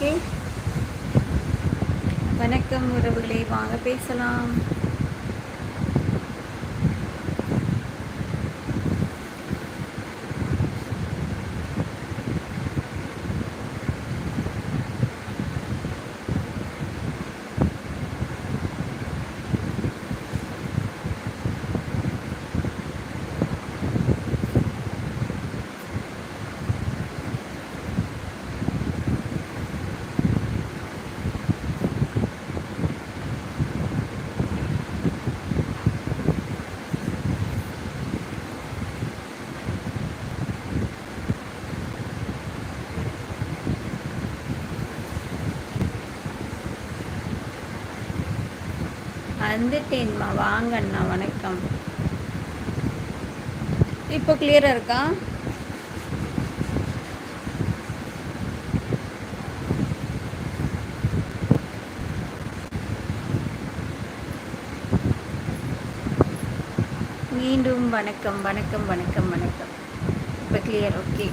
Okay. வணக்கம் உறவுகளை வாங்க பேசலாம். வந்துட்டேன்மா வாங்கண்ணா வணக்கம். இப்போ கிளியராக இருக்கா? மீண்டும் வணக்கம் வணக்கம் வணக்கம் வணக்கம். இப்போ கிளியர் ஓகே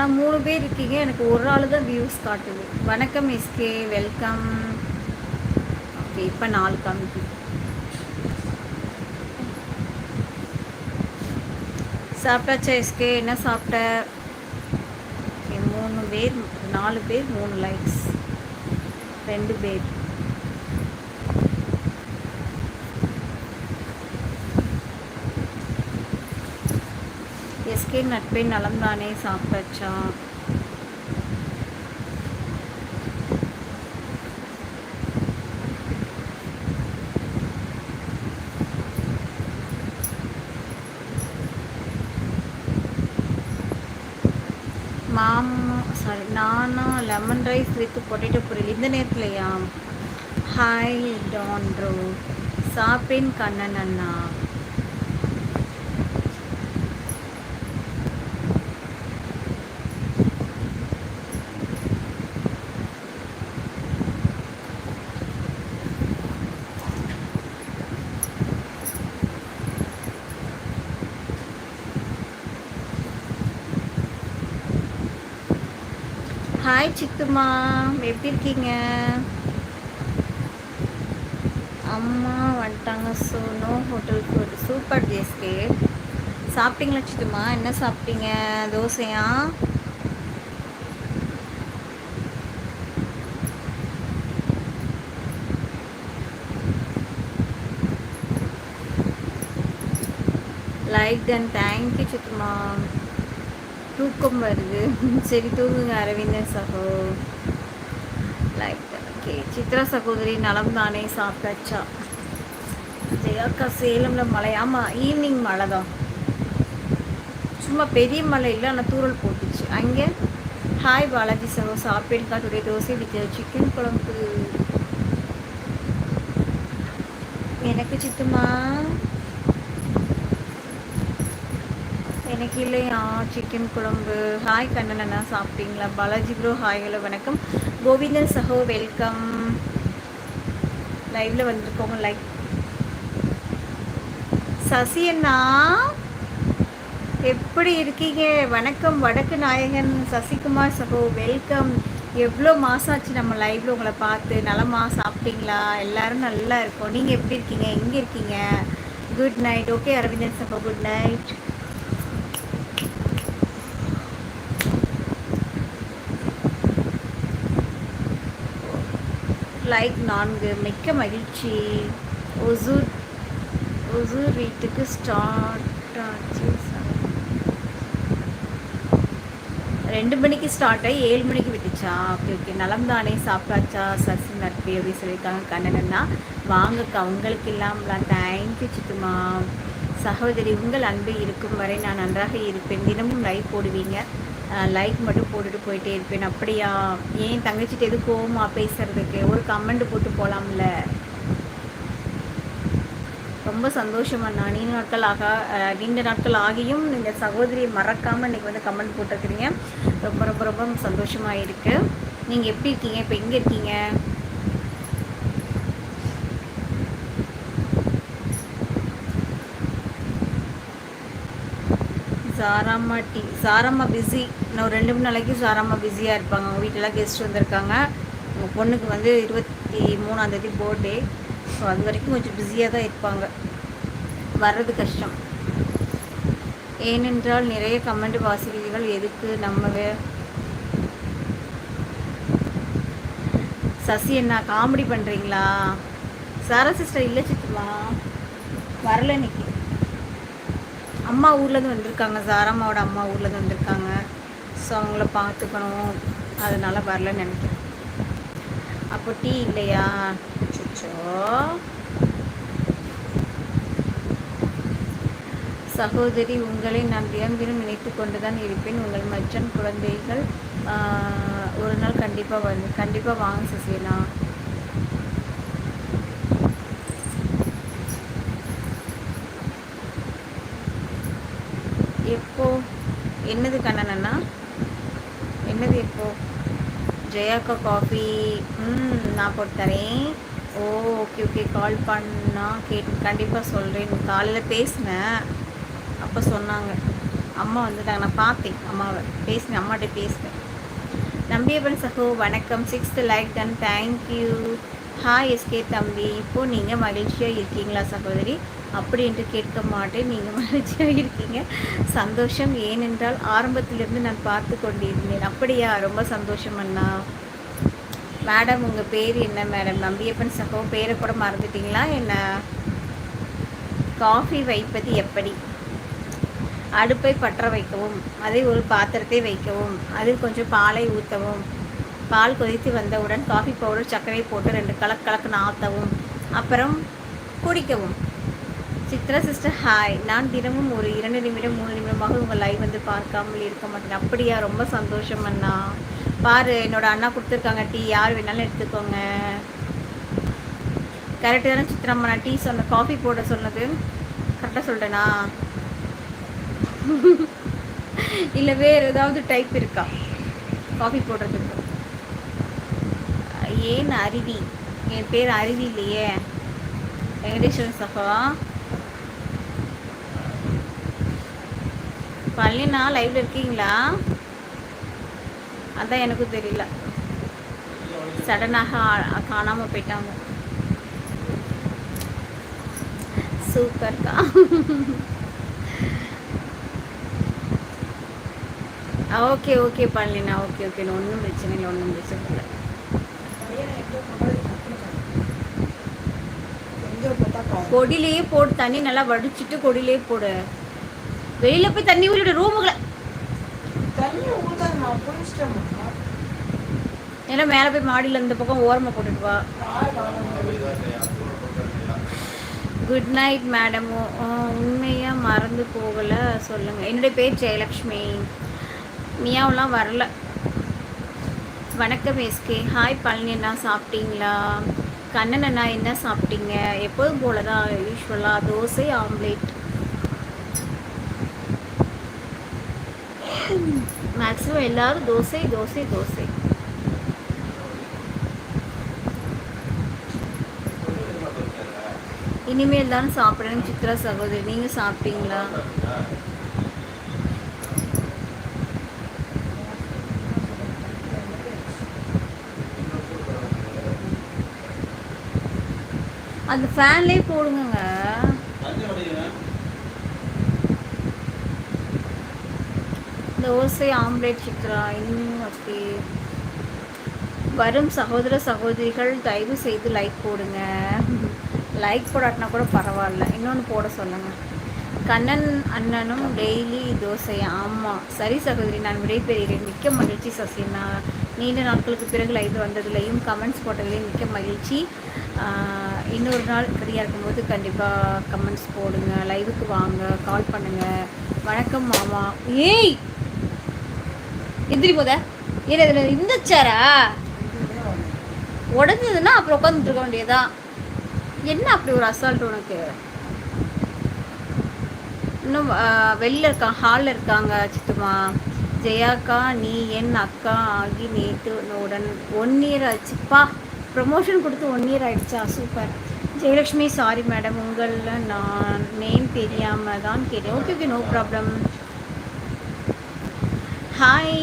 ஆனால் மூணு பேர் இருக்கீங்க. எனக்கு ஒரு ஆள் தான் வியூஸ் காட்டுது. வணக்கம் எஸ்கே வெல்கம் ஓகே இப்போ நாலு காமிக்கு சாப்பிட்டாச்சா எஸ்கே என்ன சாப்பிட்ட? மூணு பேர் நாலு பேர் மூணு லைக்ஸ் ரெண்டு பேர். எஸ்கே நட்பே நலம் தானே சாப்பிட்டாச்சா? மாமா சாரி நானா லெமன் ரைஸ் வித் பொட்டேட்டோ பொரியல். இந்த நேரத்துலையா? ஹாய் டான் ப்ரோ சாப்பிட்டேன் கண்ணன் அண்ணா. ஹாய் சித்துமா எப்படி இருக்கீங்க? அம்மா வந்துட்டாங்க. So no hotel food super ஜேஸ்கே சாப்பிட்டீங்களா சித்துமா என்ன சாப்பிட்டீங்க? தோசையா? லைக் தென் தேங்க்யூ சித்துமா தூக்கம் வருது. சரி தூங்குங்க அரவிந்தன் சகோ. லைக் ஓகே சித்ரா சகோதரி நலம் தானே சாப்பிட்டாச்சா? ஜெயாக்கா சேலம்ல மழை. ஆமாம் ஈவினிங் மழை தான். சும்மா பெரிய மழை இல்லை ஆனால் தூரல் போட்டுச்சு. அங்கே ஹாய் பாலாஜி சகோ. சாப்பிட்டேன்க்கா டுடே தோசை வித் சிக்கன் குழம்பு. எனக்கு சித்துமா? இன்னைக்கு இல்லையா சிக்கன் குழம்பு. ஹாய் கண்ணன் அண்ணா சாப்பிட்டீங்களா? பாலாஜி ப்ரோ ஹாய் ஹலோ வணக்கம். கோவிந்தன் சஹோ வெல்கம் லைவ்ல வந்திருக்கோங்க லைக் சசி அண்ணா எப்படி இருக்கீங்க? வணக்கம் வடக்கு நாயகன் சசிகுமார் சகோ வெல்கம் எவ்வளோ மாதம் ஆச்சு நம்ம லைவ்ல உங்களை பார்த்து? நலமா சாப்பிட்டீங்களா? எல்லாரும் நல்லா இருக்கோம். நீங்கள் எப்படி இருக்கீங்க? எங்கே இருக்கீங்க? குட் நைட் ஓகே அரவிந்தன் சகோ குட் நைட் லைக் நான்கு. மிக்க மகிழ்ச்சி. ஒசூர் ஒசூர் வீட்டுக்கு ஸ்டார்ட் ஆச்சு ரெண்டு மணிக்கு ஸ்டார்ட் ஆகி ஏழு மணிக்கு விட்டுச்சா? Okay okay. நலம் தானே சாப்பிட்டாச்சா? சசி நட்பு அப்படின்னு சொல்லியிருக்காங்க கண்ணனா வாங்கக்கா உங்களுக்கு இல்லாமலாம் தேங்க்யூ சித்துமா. சகோதரி உங்கள் அன்பு இருக்கும் வரை நான் நன்றாக இருப்பேன். தினமும் லைவ் போடுவீங்க. லைக் மட்டும் போட்டுட்டு போயிட்டே இருப்பேன். அப்படியா? ஏன் தங்கச்சிட்டு எது கோவமா பேசுறதுக்கு? ஒரு கமெண்ட் போட்டு போகலாம்ல ரொம்ப சந்தோஷம் அண்ணா. நீண்ட நாட்கள் ஆக நீண்ட நாட்கள் ஆகியும் இந்த சகோதரியை மறக்காமல் இன்னைக்கு வந்து கமெண்ட் போட்டிருக்கிறீங்க. ரொம்ப ரொம்ப ரொம்ப சந்தோஷமாக இருக்கு. நீங்கள் எப்படி இருக்கீங்க? இப்போ எங்கே இருக்கீங்க? சாராம்மா டீ சாராம்மா பிஸி இன்னும் ரெண்டு மூணு நாளைக்கு சாராம்மா பிஸியாக இருப்பாங்க. அவங்க வீட்டிலலாம் கெஸ்ட் வந்திருக்காங்க. உங்கள் பொண்ணுக்கு வந்து இருபத்தி மூணாந்தேதி பர்த்டே ஸோ அது வரைக்கும் கொஞ்சம் பிஸியாக தான் இருப்பாங்க. வர்றது கஷ்டம். ஏனென்றால் நிறைய கமெண்ட் வாசிக்கிறீர்கள். எதுக்கு நம்ம சசி என்ன காமெடி பண்ணுறீங்களா சாரா சிஸ்டர் இல்லை சித்துமா? வரல இன்னைக்கு. அம்மா ஊர்லேருந்து வந்திருக்காங்க. சாரம்மாவோட அம்மா ஊர்லேருந்து வந்திருக்காங்க. ஸோ அவங்கள பார்த்துக்கணும். அதனால் வரலன்னு நினைக்கிறேன். அப்போ டீ இல்லையா? சுச்சோ சகோதரி உங்களை நான் தினம் நினைத்து கொண்டு தான் இருப்பேன். உங்கள் மச்சன் குழந்தைகள் ஒரு நாள் கண்டிப்பாக வந்து கண்டிப்பாக வாங்க சசியனா எப்போ? என்னது கண்ணனண்ணா என்னது எப்போ? ஜெயாக்கா காஃபி ம் நான் போட்டு தரேன். ஓ ஓகே ஓகே கால் பண்ணா கேட்டு கண்டிப்பாக சொல்கிறேன் காலையில் பேசினேன். அப்போ சொன்னாங்க. அம்மா வந்துட்டாங்க. நான் பார்த்தேன் அம்மாவை. பேசினேன். அம்மாட்ட பேசினேன். நம்பியப்பன் சகோ வணக்கம். சிக்ஸ்த்து லைக் தன் தேங்க்யூ ஹாய் எஸ்கே தம்பி. இப்போது நீங்கள் மகிழ்ச்சியாக இருக்கீங்களா சகோதரி? அப்படி என்று கேட்க மாட்டேன். நீங்கள் மகிழ்ச்சியாக இருக்கீங்க. சந்தோஷம் ஏனென்றால் ஆரம்பத்திலிருந்து நான் பார்த்து கொண்டிருந்தேன். அப்படியா? ரொம்ப சந்தோஷம் அண்ணா. மேடம் உங்கள் பேர் என்ன மேடம்? நம்பியப்பன் சகோ பேரை கூட மறந்துட்டீங்களா என்ன? காஃபி வைப்பது எப்படி? அடுப்பை பற்ற வைக்கவும் அதை ஒரு பாத்திரத்தை வைக்கவும் அதில் கொஞ்சம் பாலை ஊற்றவும் பால் கொதித்து வந்தவுடன் காஃபி பவுடர் சர்க்கரை போட்டு ரெண்டு கலக்கு கலக்குன்னு ஆற்றவும் அப்புறம் குடிக்கவும். சித்ரா சிஸ்டர் ஹாய் நான் தினமும் ஒரு இரண்டு நிமிடம் மூணு நிமிடமாக உங்கள் லைவ் வந்து பார்க்காமல் இருக்க மாட்டேன். அப்படியா? ரொம்ப சந்தோஷம் அண்ணா. பாரு என்னோட அண்ணா கொடுத்துருக்காங்க டீ. யார் வேணாலும் எடுத்துக்கோங்க. கரெக்டு தானே சித்ராம்மா நான் டீ சொன்ன காஃபி போட சொன்னது. கரெக்டாக சொல்கிறேனா இல்லை வேறு ஏதாவது டைப் இருக்கா? காஃபி போடுறதுக்கு ஏன் அருவி? என் பேர் அருவி இல்லையே. வெங்கடேஸ்வரன் சஃபா பழனினா லைவ்ல இருக்கீங்களா? அதான் எனக்கும் தெரியல. சடனாக ஆ- காணாம போயிட்டாங்க. சூப்பர்க்கா ஓகே ஓகே பழனினா ஓகே ஓகே ஒன்றும் பிரச்சனை இல்லை ஒன்றும் பிரச்சனை இல்லை. கொடியிலேயே போடு தண்ணி நல்லா வடிச்சிட்டு கொடியிலேயே போடு. வெளியில போய் தண்ணி ஊற்றிட்டு ரூமுக்குள்ள தண்ணி ஏன்னா மேலே போய் மாடியில் இந்த பக்கம் ஓரமாக போட்டுட்டு வா. குட் நைட் மேடம் உண்மையாக மறந்து போகலை. சொல்லுங்கள் என்னுடைய பேர் ஜெயலக்ஷ்மி. மியாவெலாம் வரல. வணக்கம் எஸ்கே ஹாய் பழனி அண்ணா. சாப்பிட்டீங்களா? கண்ணன் அண்ணா என்ன சாப்பிட்டீங்க? எப்போதும் போல தான் யூஸ்வலாக தோசை ஆம்லேட் மேக்ஸிமம் எல்லாரும் தோசை தோசை தோசை இனிமேல் எல்லாரும் சாப்பிடணும் சித்ரா சகோதரி நீங்கள் சாப்பிட்டீங்களா அந்த ஃபேன்லேயே போடுங்க தோசை ஆம்லேட் சித்ரா இன்னும் ஓகே வரும் சகோதர சகோதரிகள் தயவு செய்து லைக் போடுங்க. லைக் போடாட்டினா கூட பரவாயில்ல. இன்னொன்று போட சொல்லுங்கள் கண்ணன் அண்ணனும் டெய்லி தோசை. ஆமாம் சரி சகோதரி நான் விடைபெறுகிறேன். மிக்க மகிழ்ச்சி சசினா. நீண்ட நாட்களுக்கு பிறகு லைவ் வந்ததுலையும் கமெண்ட்ஸ் போட்டதுலையும் மிக்க மகிழ்ச்சி. இன்னொரு நாள் ஃப்ரீயாக இருக்கும்போது கண்டிப்பாக கமெண்ட்ஸ் போடுங்க. லைவுக்கு வாங்க. கால் பண்ணுங்கள் வணக்கம் மாமா. ஏய்! எந்திரி போத. ஏன் இதில் இந்த சேரா உடஞ்சதுன்னா அப்புறம் உட்காந்துட்டு இருக்க வேண்டியதா என்ன அப்படி ஒரு அசால்ட் உனக்கு? இன்னும் வெளியில் வெளில இருக்காங்க ஹாலில் இருக்காங்க சித்துமா ஜெயாக்கா நீ என் அக்கா ஆகி நேற்று உடன் ஒன் இயர் ஆச்சுப்பா ப்ரொமோஷன் கொடுத்து ஒன் இயர் ஆயிடுச்சா? சூப்பர் ஜெயலக்ஷ்மி சாரி மேடம் உங்களில் நான் நேம் தெரியாமல் தான் கேட்டேன். Okay okay no problem hi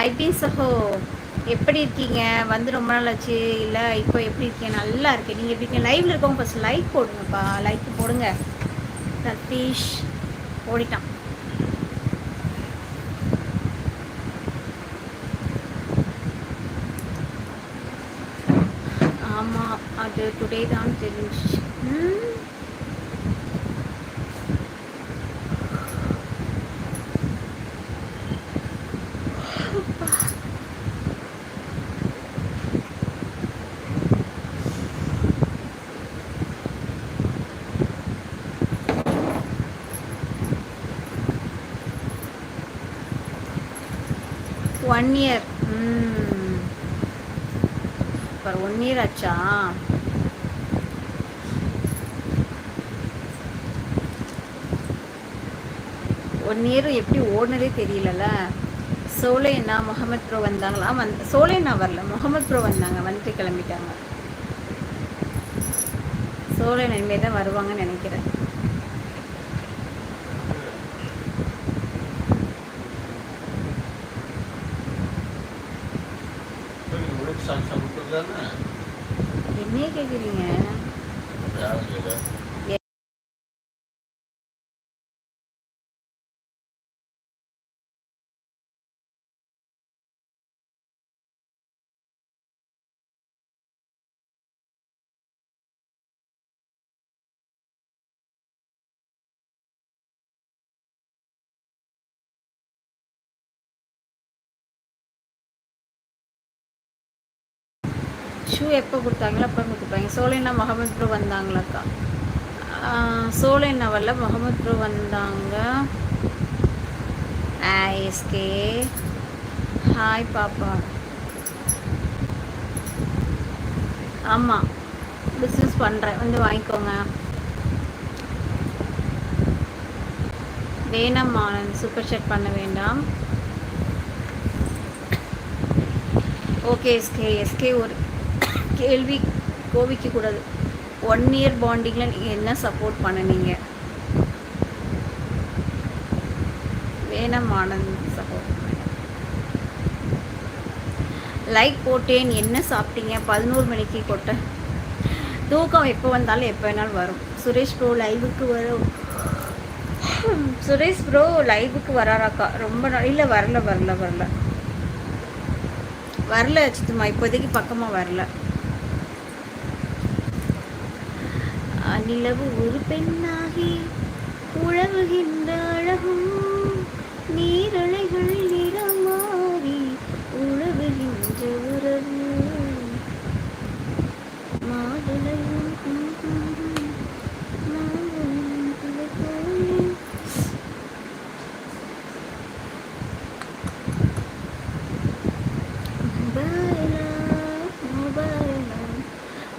IP சஹோ எப்படி இருக்கீங்க? வந்து ரொம்ப நாள் ஆச்சு. இல்லை இப்போ எப்படி இருக்கீங்க? நல்லா இருக்கேன். நீங்கள் எப்படி இருக்கீங்க? லைவ்ல இருக்கவங்க ஃபர்ஸ்ட் லைக் போடுங்கப்பா. லைக் போடுங்க. சதீஷ் ஓடிட்டான். ஆமாம் அது டுடே தான் தெரிஞ்சு ம் one year super one year ஆச்சா ஒன் இயர் எப்படி ஓடுனதே தெரியலல்ல. சோலைனா முகமது ப்ரோ வந்தாங்களா வந்து சோலைனா வரல. முகமது ப்ரோ வந்தாங்க. வந்துட்டு கிளம்பிட்டாங்க. சோலை இனிமேல் தான் வருவாங்கன்னு நினைக்கிறேன். என்னையே கேட்குறீங்க ஷூ எப்போ கொடுத்தாங்களோ அப்போ கொடுத்துருப்பாங்க சோலைனா முகமது ப்ரோ வந்தாங்களாக்கா? சோலைனா நவலில் முகமது ப்ரோ வந்தாங்க. எஸ்கே. ஹாய் பாப்பா. ஆமாம் பிஸ்னஸ் பண்ணுறேன் வந்து வாங்கிக்கோங்க. வேணாம் ஆனந்த் சூப்பர் செட் பண்ண வேண்டாம். Okay SK. எஸ்கே ஒரு கேள்வி கோவிக்க கூடாது. ஒன் இயர் பாண்டிங்கில் நீங்கள் என்ன சப்போர்ட் பண்ணுனீங்க? வேணாம் ஆனந்த் சப்போர்ட் லைக் போட்டேன் என்ன சாப்பிட்டீங்க? பதினோரு மணிக்கு கொட்டை. தூக்கம் எப்போ வந்தாலும் எப்போ வேணாலும் வரும். சுரேஷ் ப்ரோ லைவுக்கு வரும் சுரேஷ் ப்ரோ லைவுக்கு வராராக்கா. ரொம்ப நாள் இல்லை வரல வரல வரல. வரல சித்துமா. இப்போதைக்கு பக்கமாக வரல. நிலவு ஒரு பெண்ணாகி உழவுகின்ற அழகும் நீரலைகள் நிறமாறி மாறி உழவுகின்ற உறவு மாதுளையும்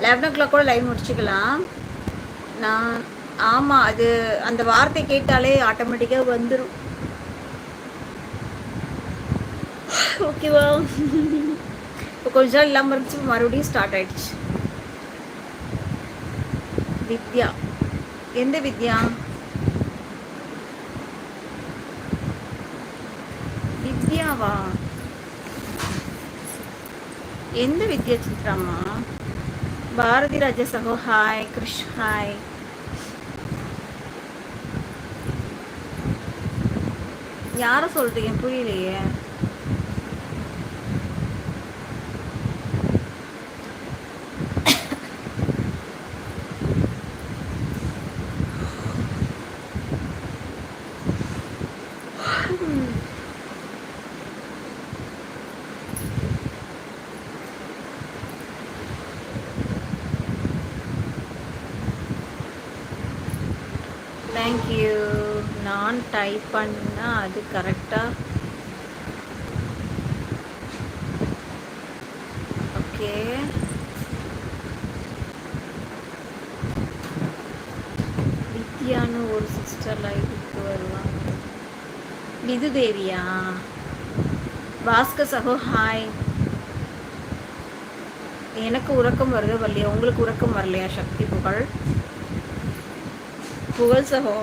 லெவன் ஓ கிளாக் கூட லைவ் முடிச்சுக்கலாம். நான் ஆமாம் அது அந்த வார்த்தை கேட்டாலே ஆட்டோமேட்டிக்காக வந்துடும் ஓகேவா இப்போ கொஞ்ச நாள் இல்லாமல் இருந்துச்சு மறுபடியும் ஸ்டார்ட் ஆயிடுச்சு. வித்யா. எந்த வித்யா? வித்யாவா? எந்த வித்யா சித்ராமா பாரதி ராஜா சகோ ஹாய் கிருஷ் ஹாய் யாரை சொல்றீங்க புரியலையே. தேங்க்யூ நான் டைப் பண்ணா அது கரெக்டாக ஓகே வித்யான்னு ஒரு சிஸ்டர் லைஃபுக்கு வருவாங்க விது தேவியா பாஸ்கர் சகோ ஹாய் எனக்கு உறக்கம் வருது வரலையா உங்களுக்கு உறக்கம் வரலையா சக்தி புகழ்? புகழ் சகோ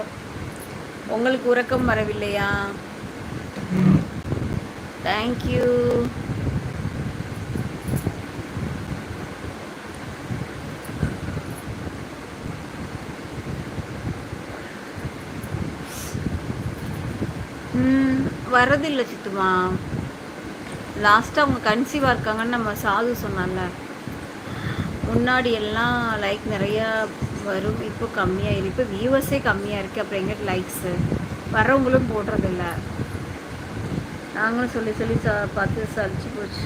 உங்களுக்கு உறக்கம் வரவில்லையா? தேங்க்யூ hmm, வரதில்லை சித்துமா. லாஸ்ட்டாக அவங்க கன்சீவாக இருக்காங்கன்னு நம்ம சாது சொன்னால முன்னாடி எல்லாம் லைக் நிறையா வரும். இப்போ கம்மியாக இப்போ வியூவர்ஸே கம்மியாக இருக்குது அப்புறம் எங்கிட்ட லைக்ஸு வரவங்களும் போடுறதில்ல. நாங்களும் சொல்லி சொல்லி ச பார்த்து சலிச்சு போச்சு.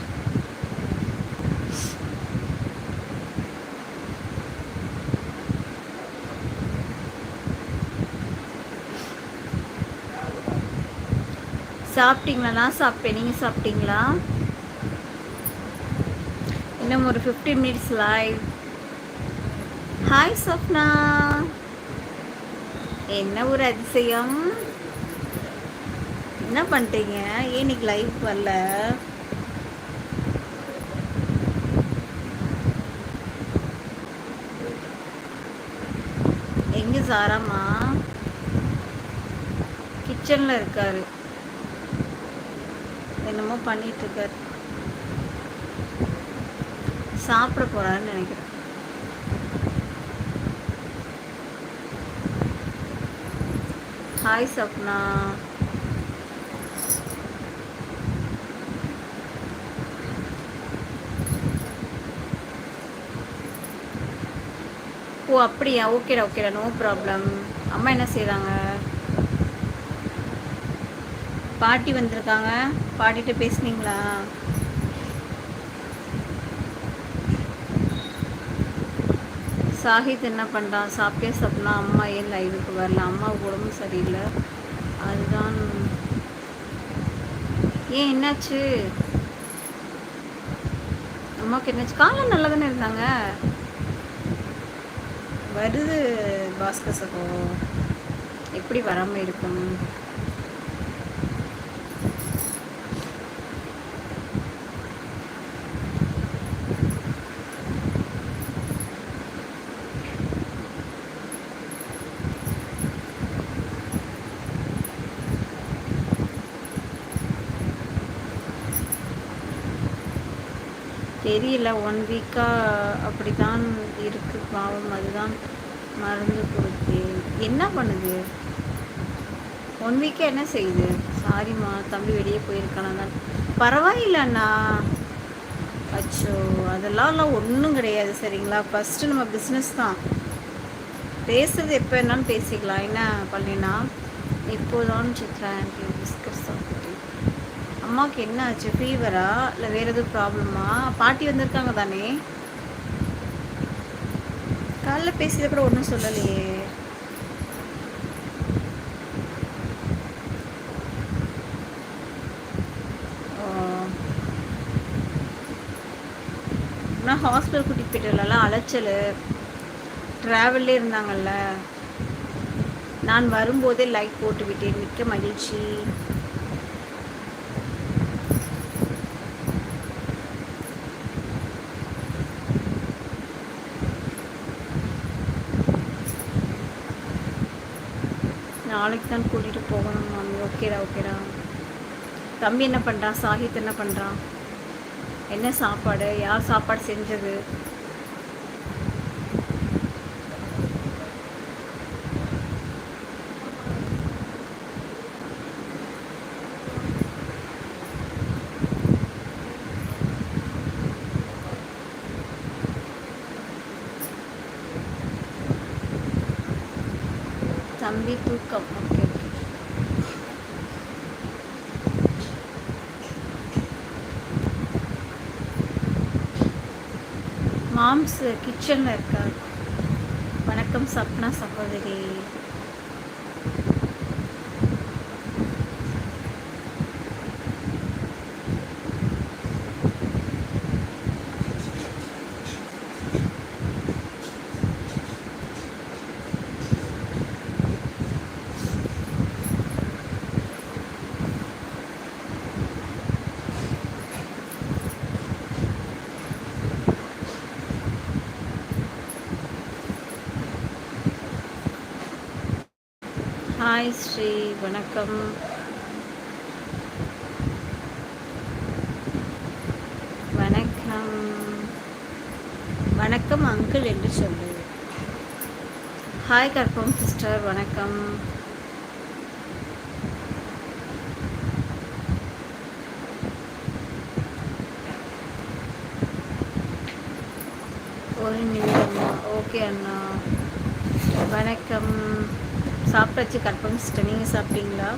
சாப்பிட்டீங்களா? நான் சாப்பிட்டேன். நீங்கள் சாப்பிட்டீங்களா? இன்னும் ஒரு fifty minutes live hi Sapna என்ன ஒரு அதிசயம்? என்ன பண்ணிட்டீங்க ஏன் இன்னைக்கு லைவ் வரல? எங்கே சாராமா கிச்சனில் இருக்காரு. என்னமோ பண்ணிட்டு இருக்காரு சாப்பிட போறாருன்னு நினைக்கிறேன். ஹாய் சப்னா ஓ அப்படியா? ஓகேடா ஓகேடா நோ ப்ராப்ளம் அம்மா என்ன செய்கிறாங்க பாட்டி வந்திருக்காங்க. பாடிட்டு பேசுனீங்களா? சாஹித் என்ன பண்ணுறான் சாப்பிட்டே சாப்பிட்னா அம்மா ஏன் லைவுக்கு வரல? அம்மாவுக்கு உடம்பு சரியில்லை. அதுதான். ஏன் என்னாச்சு? அம்மாவுக்கு என்னாச்சு? காலம் நல்லா தானே இருந்தாங்க? வருது பாஸ்கர் சகோ. எப்படி வராமல் இருக்கும்? தெரியல. ஒன் வீக்காக அப்படி தான் இருக்குது பாவம். அதுதான் மருந்து கொடுத்தேன் என்ன பண்ணுது? ஒன் வீக்காக என்ன செய்யுது? சாரிம்மா தம்பி வெளியே போயிருக்கானா. தான் பரவாயில்லண்ணா அச்சோ அதெல்லாம் ஒன்றும் கிடையாது சரிங்களா? ஃபஸ்ட்டு நம்ம பிஸ்னஸ் தான். பேசுறது எப்போ வேணாலும் பேசிக்கலாம். என்ன பண்ணினா இப்போதான் சித்ரா ஆண்டி அம்மாவுக்கு என்ன ஆச்சு ஃபீவரா இல்லை வேறு எதுவும் ப்ராப்ளமா பாட்டி வந்திருக்காங்க தானே? காலைல பேசியதை கூட ஒன்றும் சொல்லலையே. நான் ஹாஸ்பிட்டல் கூட்டிகிட்டு போயிட்டு அலைச்சல். ட்ராவல்லே இருந்தாங்கல்ல. நான் வரும்போதே லைக் போட்டு விட்டேன். மிக்க மகிழ்ச்சி. நாளைக்கு தான் கூட்டிகிட்டு போகணும் மாமி. ஓகேடா ஓகேடா தம்பி என்ன பண்ணுறான் சாகித் என்ன பண்ணுறான் என்ன சாப்பாடு? யார் சாப்பாடு செஞ்சது? தம்பி தூக்கம். Okay okay. மாம்ஸ் கிச்சனில் இருக்கார். வணக்கம் சப்னா சகோதரி. வணக்கம். வணக்கம். வணக்கம் அங்கிள் என்று சொல்லு. ஹாய் கற்பம் சிஸ்டர் வணக்கம். ஒரு நிமிடம். ஓகே அண்ணா. வணக்கம். சாப்பிட்டாச்சு கற்பம் சிஸ்டர். நீங்கள் சாப்பிட்டீங்களா?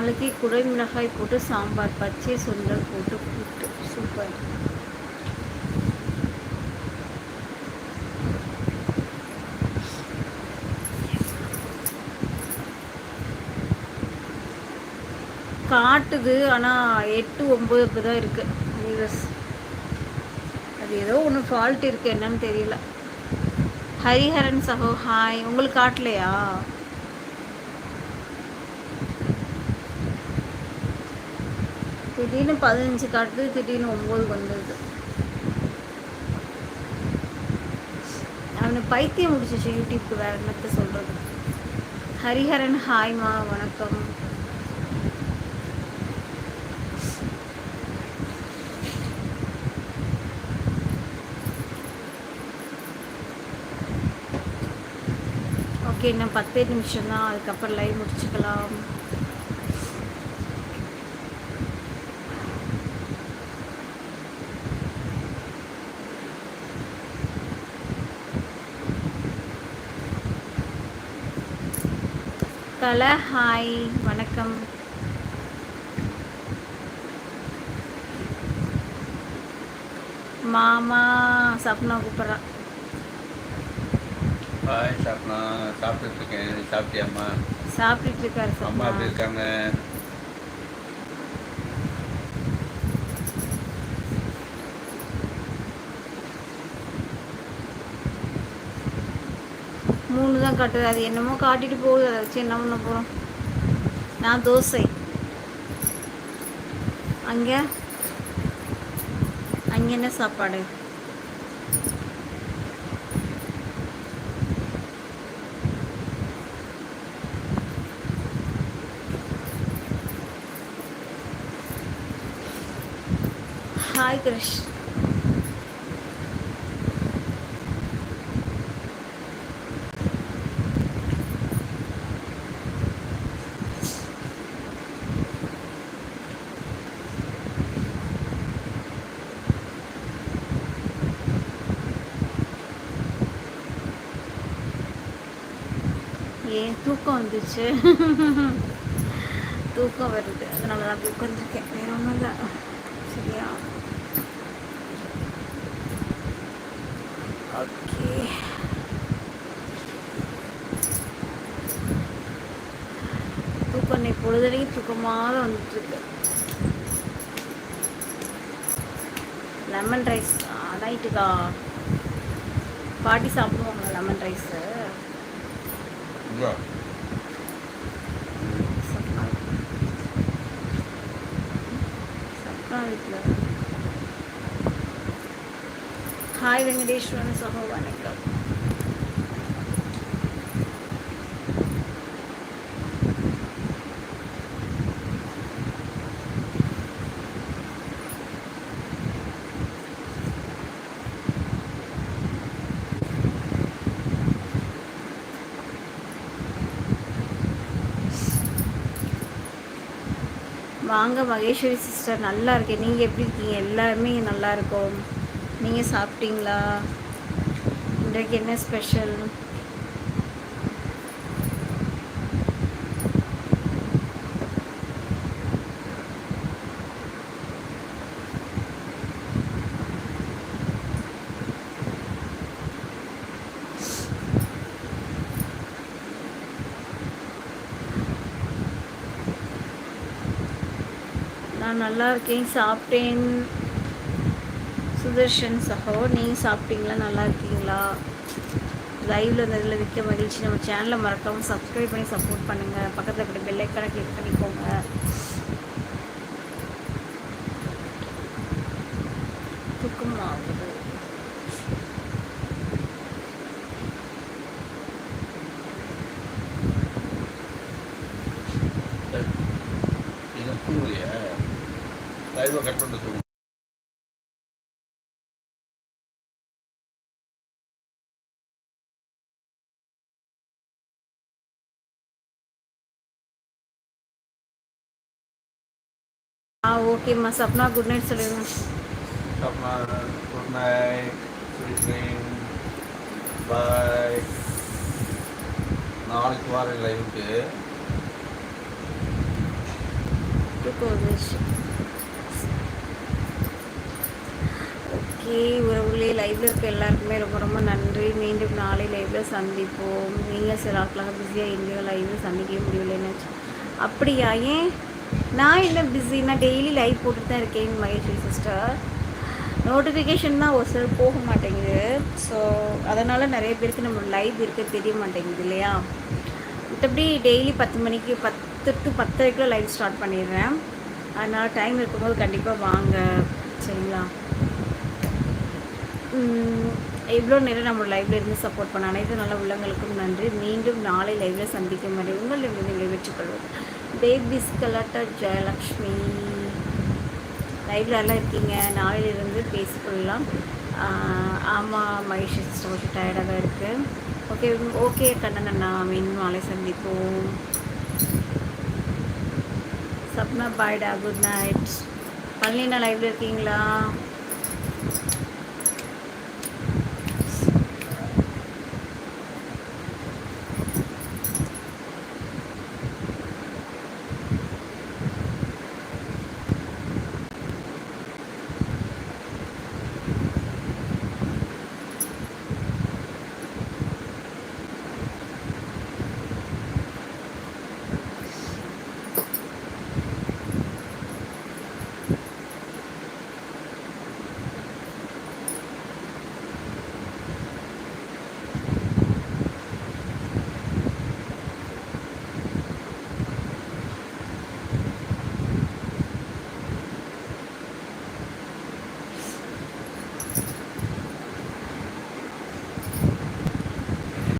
நாளைக்கு குடை மிளகாய் போட்டு சாம்பார் பச்சை சுண்டல் போட்டு கூட்டு. சூப்பர். காட்டுது ஆனால் எட்டு ஒம்பது இப்போ தான் இருக்குது வியூவர்ஸ் அது ஏதோ ஒன்று ஃபால்ட் இருக்குது என்னன்னு தெரியல. ஹரிஹரன் சகோ ஹாய் உங்களுக்கு காட்டலையா? திடீர்னு பதினஞ்சு காட்டுது திடீர்னு ஒம்பது வந்துடுது. அவனை பைத்தியம் முடிச்சிச்சு யூடியூப்க்கு வேற என்னத்த சொல்கிறது ஹரிஹரன் ஹாய்மா வணக்கம். ஓகே இன்னும் பத்தே நிமிஷம் தான் அதுக்கப்புறம் லைவ் முடிச்சுக்கலாம். கல ஹாய் வணக்கம். மாமா சப்னா கூப்பிட்றா. ஹாய் சாப்னா. சாப்பிட்டுட்டு இருக்கேன். சாப்பிட்டியாம்மா? சாப்பிட்டுட்டு இருக்காரு அம்மா எப்படி இருக்காங்க? மூணு தான் காட்டுது. அது என்னமோ காட்டிட்டு போகுது. அதை வச்சு என்ன பண்ண போகிறோம் நான் தோசை. அங்கே? அங்கே என்ன சாப்பாடு? ஹாய் கிருஷ் ஏன் தூக்கம் வந்துச்சு. தூக்கம் வருது. அதனால தான் அப்படி உட்காந்துருக்கேன் வேற ஒன்றும் இல்லை. சரியா? ஓகே. தூக்கம் இன்னைக்கு பொழுதுலையும் தூக்கமாக வந்துட்டுருக்கு. லெமன் ரைஸ் நைட்டுக்கா பாட்டி சாப்பிடுவாங்க லெமன் ரைஸு இவ்வளோ சப்னா சப்னா வீட்டில் ஹாய் வெங்கடேஸ்வரன் சகோ வணக்கம் வாங்க மகேஸ்வரி சிஸ்டர் நல்லா இருக்கேன். நீங்கள் எப்படி இருக்கீங்க? எல்லாருமே நல்லா இருக்கோம். நீங்கள் சாப்பிட்டீங்களா? இன்றைக்கு என்ன ஸ்பெஷல் நான் நல்லா இருக்கேன் சாப்பிட்டேன். சுதர்ஷன் சகோ நீங்கள் சாப்பிட்டீங்களா? நல்லா இருக்கீங்களா? லைவ்ல இதில் விற்க மகிழ்ச்சி. நம்ம சேனலை மறக்காமல் சப்ஸ்கிரைப் பண்ணி சப்போர்ட் பண்ணுங்கள் பக்கத்தில் இப்படி பெல்லைக்கான கிளிக் பண்ணிக்கோங்க. தூக்கம் ஆகுது கட் பண்ணிட்டு ஓகேம்மா சப்னா குட் நைட் சொல்லிடுங்க அப்புறமா குட் நைட் பாய் நாளைக்கு வாரம் லைவுக்கு ஓகே உறவுகளே லைவ்ல இருக்க எல்லாருக்குமே ரொம்ப ரொம்ப நன்றி. மீண்டும் நாளை லைவ்ல சந்திப்போம். நீங்கள் சில ஆட்களாக பிஸியாக இருந்தீங்க லைவ்ல சந்திக்கவே முடியலைன்னு அப்படியா ஏன்? நான் என்ன பிஸி நான் டெய்லி லைவ் போட்டுட்டு தான் இருக்கேன் மகேஸ்வரி சிஸ்டர் நோட்டிஃபிகேஷன் தான் ஒரு சிலர் போக மாட்டேங்குது. ஸோ அதனால் நிறைய பேருக்கு நம்ம லைவ் இருக்க தெரிய மாட்டேங்குது இல்லையா? மற்றபடி டெய்லி பத்து மணிக்கு பத்து டு பத்தரைக்குள்ள லைவ் ஸ்டார்ட் பண்ணிடுறேன். அதனால் டைம் இருக்கும்போது கண்டிப்பாக வாங்க சரிங்களா? இவ்வளோ நேரம் நம்ம லைவ்ல இருந்து சப்போர்ட் பண்ண அனைத்து நல்ல உள்ளங்களுக்கும் நன்றி. மீண்டும் நாளை லைவ்ல சந்திக்கும் வரை உங்களிடம் நிறைவேற்றிக் கொள்வோம். பேபிஸ் கலட்டர் ஜெயலக்ஷ்மி. லைவ்லலாம் இருக்கீங்க. நாளையிலிருந்து பேசிக்கொள்ளலாம். ஆமாம் மகேஷ் சிஸ்டர் கொஞ்சம் டயர்டாக தான் இருக்குது ஓகே ஓகே கண்ணன் அண்ணா மீண்டும் நாளை சந்திப்போம். சப்னா பாய்டா குட் நைட் பழனினா லைவ்ல இருக்கீங்களா?